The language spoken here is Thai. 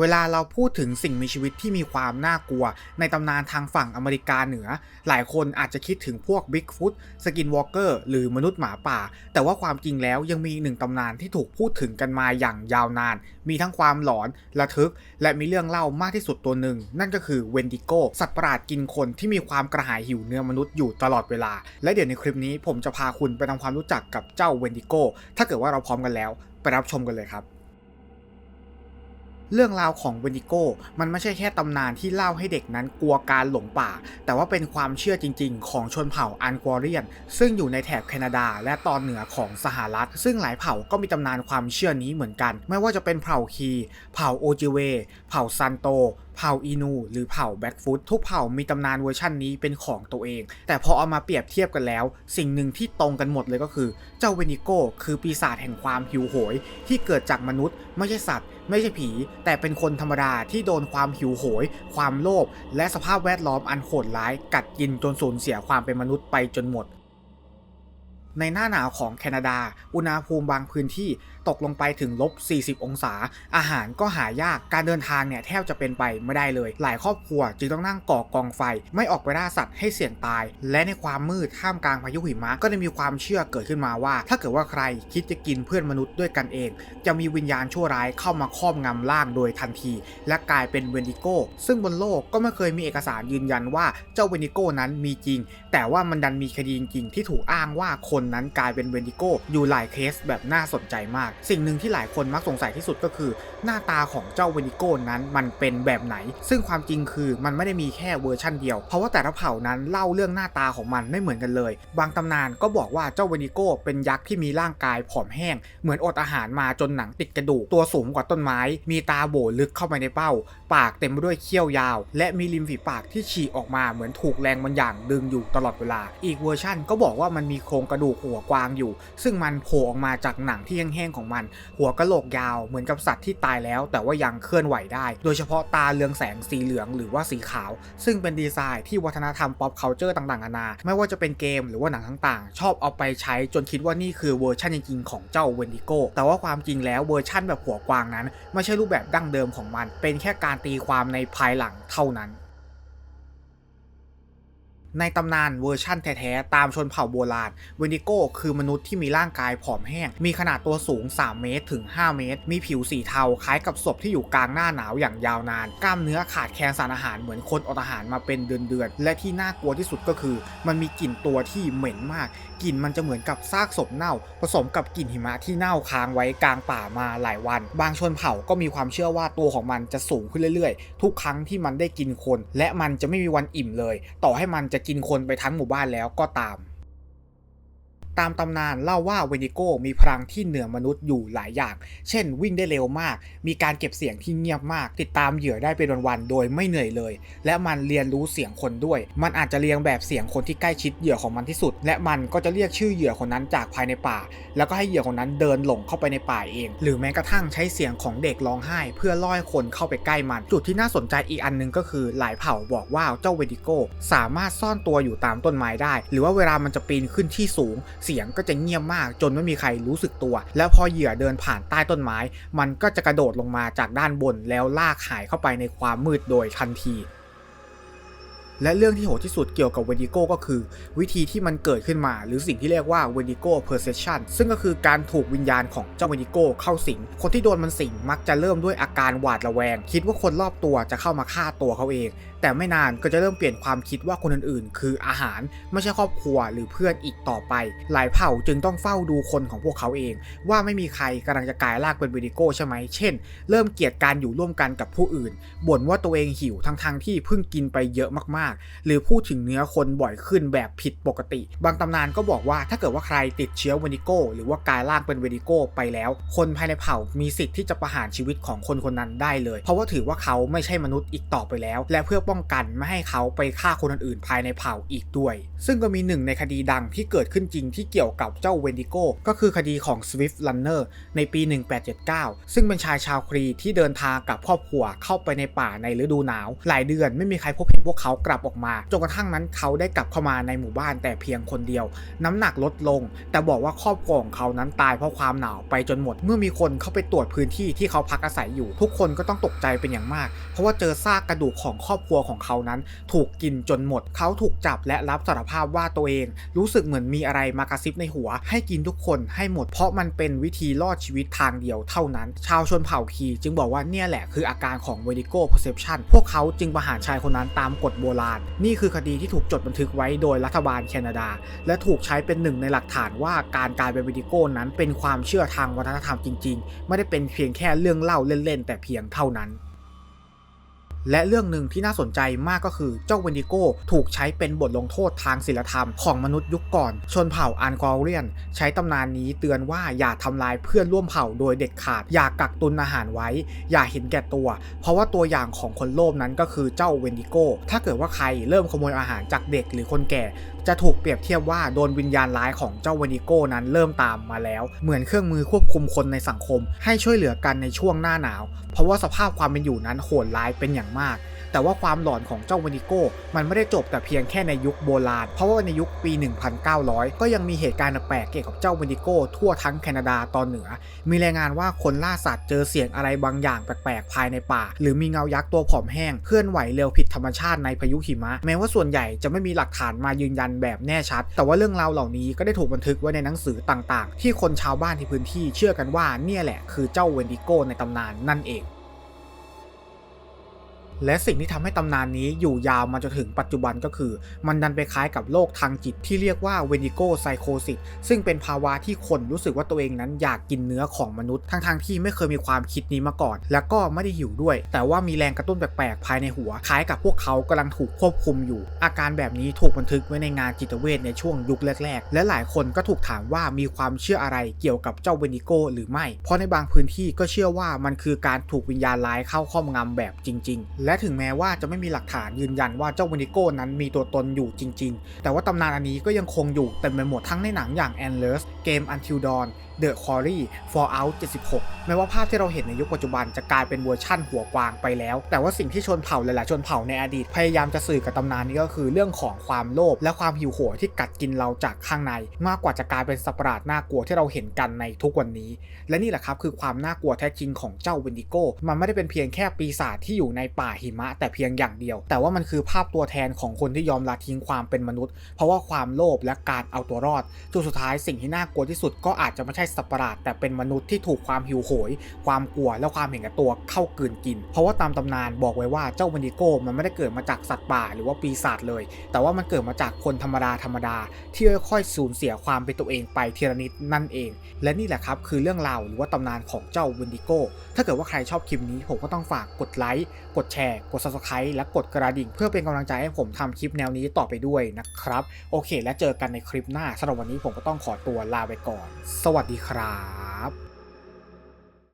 เวลาเราพูดถึงสิ่งมีชีวิตที่มีความน่ากลัว ในตำนานทางฝั่งอเมริกาเหนือ หลายคนอาจจะคิดถึงพวกบิ๊กฟุตสกินวอล์กเกอร์หรือมนุษย์หมาป่า แต่ว่าความจริงแล้วยังมีหนึ่งตำนานที่ถูกพูดถึงกันมาอย่างยาวนาน มีทั้งความหลอน ระทึก และมีเรื่องเล่ามากที่สุดตัวหนึ่ง นั่นก็คือเวนดิโกสัตว์ประหลาดกินคนที่มีความกระหายหิวเนื้อมนุษย์อยู่ตลอดเวลา และเดี๋ยวในคลิปนี้ผมจะพาคุณไปทำความรู้จักกับเจ้าเวนดิโกถ้าเกิดว่าเราพร้อมกันแล้ว ไปรับชมกันเลยครับ เรื่องราวของเวนิโก้ มันไม่ใช่แค่ตำนานที่เล่าให้เด็กนั้นกลัวการหลงป่า แต่ว่าเป็นความเชื่อจริง ๆ ของชนเผ่าอันกวเรียน ซึ่งอยู่ในแถบแคนาดา และตอนเหนือของสหรัฐ ซึ่งหลายเผ่าก็มีตำนานความเชื่อนี้เหมือนกัน ไม่ว่าจะเป็นเผ่าคี เผ่าโอจิเว เผ่าซันโต ผ่าอีนูหรือเผ่าแบ็กฟุตทุกเผ่ามีตำนานเวอร์ชันนี้เป็นของตัวเอง แต่พอเอามาเปรียบเทียบกันแล้ว สิ่งหนึ่งที่ตรงกันหมดเลยก็คือ เจ้าเวนิโกคือปีศาจแห่งความหิวโหย ที่เกิดจากมนุษย์ ไม่ใช่สัตว์ ไม่ใช่ผี แต่เป็นคนธรรมดาที่โดนความหิวโหย ความโลภและสภาพแวดล้อมอันโหดร้าย กัดกินจนสูญเสียความเป็นมนุษย์ไปจนหมดในหน้าหนาวของแคนาดา อุณหภูมิบางพื้นที่ตกลงไปถึงลบ 40 องศา อาหารก็หายากการเดินทางเนี่ยแทบจะเป็นไปไม่ได้เลย หลายครอบครัวจึงต้องนั่งก่อกองไฟ ไม่ออกไปล่าสัตว์ให้เสี่ยงตาย และในความมืดท่ามกลางพายุหิมะก็ได้มีความเชื่อเกิดขึ้นมาว่า ถ้าเกิดว่าใครคิดจะกินเพื่อนมนุษย์ด้วยกันเอง จะมีวิญญาณชั่วร้ายเข้ามาครอบงำร่างโดยทันที และกลายเป็นเวนดิโก้ ซึ่งบนโลกก็ไม่เคยมีเอกสารยืนยันว่าเจ้าเวนดิโก้นั้นมีจริง แต่ว่ามันดันมีคดีจริงที่ถูกอ้างว่าคนนั้นกลายเป็นเวนดิโก้อยู่หลายเคสแบบน่าสนใจมากสิ่งหนึ่งที่หลายคนมักสงสัยที่สุดก็คือ หน้าตาของเจ้าเวนิโก้นั้นมันเป็นแบบไหน ซึ่งความจริงคือมันไม่ได้มีแค่เวอร์ชั่นเดียว เพราะว่าแต่ละเผ่านั้นเล่าเรื่องหน้าตาของมันไม่เหมือนกันเลย บางตำนานก็บอกว่าเจ้าเวนิโก้เป็นยักษ์ที่มีร่างกายผอมแห้ง เหมือนอดอาหารมาจนหนังติดกระดูกตัวสูงกว่าต้นไม้ มีตาโบลึกเข้าไปในเป้า ปากเต็มไปด้วยเขี้ยวยาว และมีริมฝีปากที่ฉีกออกมาเหมือนถูกแรงบางอย่างดึงอยู่ตลอดเวลา อีกเวอร์ชั่นก็บอกว่ามันมีโครงกระดูกหัวกวางอยู่ ซึ่งมันโผล่ออกมาจากหนังที่แห้งๆของมัน หัวกะโหลกยาวเหมือนกับสัตว์ที่ตายแล้ว แต่ว่ายังเคลื่อนไหวได้ โดยเฉพาะตาเรืองแสงสีเหลืองหรือว่าสีขาว ซึ่งเป็นดีไซน์ที่วัฒนธรรม pop culture ต่างๆนานา ไม่ว่าจะเป็นเกมหรือว่าหนังต่างๆ ชอบเอาไปใช้จนคิดว่านี่คือเวอร์ชันจริงๆของเจ้าเวนดิโก้แต่ว่าความจริงแล้วเวอร์ชันแบบหัวกวางนั้น ไม่ใช่รูปแบบดั้งเดิมของมัน เป็นแค่การตีความในภายหลังเท่านั้น ในตำนานเวอร์ชั่นแท้ๆ ตามชนเผ่าโบราณ เวนดิโกคือมนุษย์ที่มีร่างกายผอมแห้ง มีขนาดตัวสูง 3 เมตรถึง 5 เมตร มีผิวสีเทาคล้ายกับศพที่อยู่กลางหน้าหนาวอย่างยาวนาน กล้ามเนื้อขาดแคลนสารอาหารเหมือนคนอดอาหารมาเป็นเดือนๆ และที่น่ากลัวที่สุดก็คือ มันมีกลิ่นตัวที่เหม็นมาก กลิ่นมันจะเหมือนกับซากศพเน่า ผสมกับกลิ่นหิมะที่เน่าค้างไว้กลางป่ามาหลายวัน บางชนเผ่าก็มีความเชื่อว่าตัวของมันจะสูงขึ้นเรื่อยๆ ทุกครั้งที่มันได้กินคน และมันจะไม่มีวันอิ่มเลย ต่อให้มันจะกินคนไปทั้งหมู่บ้านแล้วก็ตาม ตามตำนานเล่าว่าเวนิโก้มีพลังที่เหนือมนุษย์อยู่หลายอย่าง เช่น วิ่งได้เร็วมาก มีการเก็บเสียงที่เงียบมาก ติดตามเหยื่อได้เป็นวันๆ โดยไม่เหนื่อยเลย และมันเรียนรู้เสียงคนด้วย มันอาจจะเรียงแบบเสียงคนที่ใกล้ชิดเหยื่อของมันที่สุด และมันก็จะเรียกชื่อเหยื่อคนนั้นจากภายในป่า แล้วก็ให้เหยื่อคนนั้นเดินหลงเข้าไปในป่าเอง หรือแม้กระทั่งใช้เสียงของเด็กร้องไห้ เพื่อล่อให้คนเข้าไปใกล้มัน จุดที่น่าสนใจอีกอันหนึงก็คือหลายเผ่าบอกว่าเจ้าเวดิโก้สามารถซ่อนตัวอยู่ตามต้นไม้ได้ หรือว่าเวลามันจะปีนขึ้นที่สูงเสียงก็จะเงียบมากจนไม่มีใครรู้สึกตัว แล้วพอเหยื่อเดินผ่านใต้ต้นไม้ มันก็จะกระโดดลงมาจากด้านบนแล้วลากหายเข้าไปในความมืดโดยทันทีและเรื่องที่โหดที่สุดเกี่ยวกับเวนดิโก้ก็คือ วิธีที่มันเกิดขึ้นมาหรือสิ่งที่เรียกว่าเวนดิโก้เพอร์เซชันซึ่งก็คือการถูกวิญญาณของเจ้าเวนดิโก้เข้าสิง คนที่โดนมันสิงมักจะเริ่มด้วยอาการหวาดระแวง คิดว่าคนรอบตัวจะเข้ามาฆ่าตัวเขาเอง แต่ไม่นานก็จะเริ่มเปลี่ยนความคิดว่าคนอื่นๆ คืออาหารไม่ใช่ครอบครัวหรือเพื่อนอีกต่อไป หลายเผ่าจึงต้องเฝ้าดูคนของพวกเขาเอง ว่าไม่มีใครกำลังจะกลายร่างเป็นเวนดิโก้ใช่ไหมเช่น เริ่มเกลียดการอยู่ร่วมกันกับผู้อื่นบ่นว่าตัวเองหิวทั้งๆที่เพิ่งกินไปเยอะมากๆ หรือพูดถึงเนื้อคนบ่อยขึ้นแบบผิดปกติ บางตำนานก็บอกว่าถ้าเกิดว่าใครติดเชื้อเวนิโก้หรือว่ากลายร่างเป็นเวนิโก้ไปแล้ว คนภายในเผ่ามีสิทธิ์ที่จะประหารชีวิตของคนคนนั้นได้เลย เพราะว่าถือว่าเขาไม่ใช่มนุษย์อีกต่อไปแล้ว และเพื่อป้องกันไม่ให้เขาไปฆ่าคนอื่นๆภายในเผ่าอีกด้วย ซึ่งก็มีหนึ่งในคดีดังที่เกิดขึ้นจริงที่เกี่ยวกับเจ้าเวนดิโกก็คือคดีของ Swift Runner ในปี 1879 ซึ่งเป็นชายชาวครีที่เดินทางกับครอบครัวเข้าไปในป่าในฤดูหนาว หลายเดือนไม่มีใครพบเห็นพวกเขากลับลับออกมาจนกระทั่งนั้นเขาได้กลับเข้ามาในหมู่บ้านแต่เพียงคนเดียว น้ำหนักลดลง แต่บอกว่าครอบครัวของเขานั้นตายเพราะความหนาวไปจนหมด เมื่อมีคนเข้าไปตรวจพื้นที่ที่เขาพักอาศัยอยู่ ทุกคนก็ต้องตกใจเป็นอย่างมาก เพราะว่าเจอซากกระดูกของครอบครัวของเขานั้น ถูกกินจนหมด เขาถูกจับและรับสารภาพว่าตัวเอง รู้สึกเหมือนมีอะไรมากระซิบในหัว ให้กินทุกคนให้หมดเพราะมันเป็นวิธีรอดชีวิตทางเดียวเท่านั้น ชาวชนเผ่าคีจึงบอกว่าเนี่ยแหละคืออาการของ Vertigo Perception พวกเขาจึงประหารชายคนนั้นตามกฎโบราณ นี่คือคดีที่ถูกจดบันทึกไว้โดยรัฐบาลแคนาดา และถูกใช้เป็นหนึ่งในหลักฐานว่าการกลายเป็นวิดิโก้นั้นเป็นความเชื่อทางวัฒนธรรมจริง ๆ ไม่ได้เป็นเพียงแค่เรื่องเล่าเล่นๆแต่เพียงเท่านั้น และเรื่องหนึ่งที่น่าสนใจมากก็คือเจ้าเวนดิโก้ถูกใช้เป็นบทลงโทษทางศีลธรรมของมนุษย์ยุคก่อน ชนเผ่าอันกอเรียน ใช้ตำนานนี้เตือนว่าอย่าทำลายเพื่อนร่วมเผ่าโดยเด็ดขาด อย่ากักตุนอาหารไว้ อย่าเห็นแก่ตัว เพราะว่าตัวอย่างของคนโลภนั้นก็คือเจ้าเวนดิโก้ถ้าเกิดว่าใครเริ่มขโมยอาหารจากเด็กหรือคนแก่จะถูกเปรียบเทียบว่าโดนวิญญาณร้ายของเจ้าเวนิโก้นั้นเริ่มตามมาแล้ว เหมือนเครื่องมือควบคุมคนในสังคม ให้ช่วยเหลือกันในช่วงหน้าหนาว เพราะว่าสภาพความเป็นอยู่นั้นโหดร้ายเป็นอย่างมาก แต่ว่าความหลอนของเจ้าเวนิโก้ มันไม่ได้จบแต่เพียงแค่ในยุคโบราณ เพราะว่าในยุคปี 1900 ก็ยังมีเหตุการณ์แปลกเกี่ยวกับเจ้าเวนิโก้ทั่วทั้งแคนาดาตอนเหนือ มีรายงานว่าคนล่าสัตว์เจอเสียงอะไรบางอย่างแปลกๆภายในป่า หรือมีเงายักษ์ตัวผอมแห้งเคลื่อนไหวเร็วผิดธรรมชาติในพายุหิมะ แม้ว่าส่วนใหญ่จะไม่มีหลักฐานมายืนยันแบบแน่ชัด แต่ว่าเรื่องราวเหล่านี้ก็ได้ถูกบันทึกไว้ในหนังสือต่างๆ ที่คนชาวบ้านที่พื้นที่เชื่อกันว่าเนี่ยแหละคือเจ้าเวนดิโก้ในตำนานนั่นเอง และสิ่งที่ทำให้ตำนานนี้อยู่ยาวมาจนถึงปัจจุบันก็คือ มันดันไปคล้ายกับโรคทางจิตที่เรียกว่าเวนิโกไซโคซิสซึ่งเป็นภาวะที่คนรู้สึกว่าตัวเองนั้นอยากกินเนื้อของมนุษย์ทั้งๆทที่ไม่เคยมีความคิดนี้มาก่อน และก็ไม่ได้หิวด้วย แต่ว่ามีแรงกระตุ้นแปลกๆภายในหัว คล้ายกับพวกเขากำลังถูกควบคุมอยู่ อาการแบบนี้ถูกบันทึกไว้ในงานจิตเวชในช่วงยุคแรกๆ และหลายคนก็ถูกถามว่ามีความเชื่ออะไรเกี่ยวกับเจ้าเวนิโกหรือไม่ เพราะในบางพื้นที่ก็เชื่อว่ามันคือการถูกวิญญาณร้ายเข้าครอบงำแบบจริง ๆ และและถึงแม้ว่าจะไม่มีหลักฐานยืนยันว่าเจ้าวินิโก้นั้นมีตัวตนอยู่จริง ๆ แต่ว่าตำนานอันนี้ก็ยังคงอยู่เต็มไปหมดทั้งในหนังอย่าง Endless เกม Until Dawn The Quarry Fallout 76 แม้ว่าภาพที่เราเห็นในยุคปัจจุบันจะกลายเป็นเวอร์ชั่นหัวกวางไปแล้ว แต่ว่าสิ่งที่ชนเผ่าหลายๆชนเผ่าในอดีต พยายามจะสื่อกับตำนานนี้ก็คือเรื่องของความโลภและความหิวโหยที่กัดกินเราจากข้างใน มากกว่าจะกลายเป็นสัตว์ประหลาดน่ากลัวที่เราเห็นกันในทุกวันนี้ และนี่แหละครับคือความน่ากลัวแท้จริงของเจ้าเวนดิโก้มันไม่ได้เป็นเพียงแค่ปีศาจที่อยู่ในป่าหิมะ แต่เพียงอย่างเดียว แต่ว่ามันคือภาพตัวแทนของคนที่ยอมละทิ้งความเป็นมนุษย์ เพราะว่าความโลภและการเอาตัวรอดจนสุดท้ายสิ่งที่น่ากลัวที่สุดก็อาจจะไม่ใช่สัตว์ประหลาดแต่เป็นมนุษย์ที่ถูกความหิวโหย ความกลัวและความเห็นแก่ตัวเข้ากลืนกิน เพราะว่าตามตำนานบอกไว้ว่าเจ้าเวนดิโก้มันไม่ได้เกิดมาจากสัตว์ป่าหรือว่าปีศาจเลย แต่ว่ามันเกิดมาจากคนธรรมดาธรรมดา ที่ค่อยๆสูญเสียความเป็นตัวเองไปทีละนิดนั่นเอง และนี่แหละครับคือเรื่องราวหรือว่าตำนานของเจ้าเวนดิโก้ ถ้าเกิดว่าใครชอบคลิปนี้ผมก็ต้องฝากกดไลค์กดแชร์ กด subscribe และกดกระดิ่ง เพื่อเป็นกำลังใจให้ผมทำคลิปแนวนี้ต่อไปด้วยนะครับ โอเค และเจอกันในคลิปหน้าสำหรับวันนี้ผมก็ต้องขอตัวลาไปก่อน สวัสดีครับ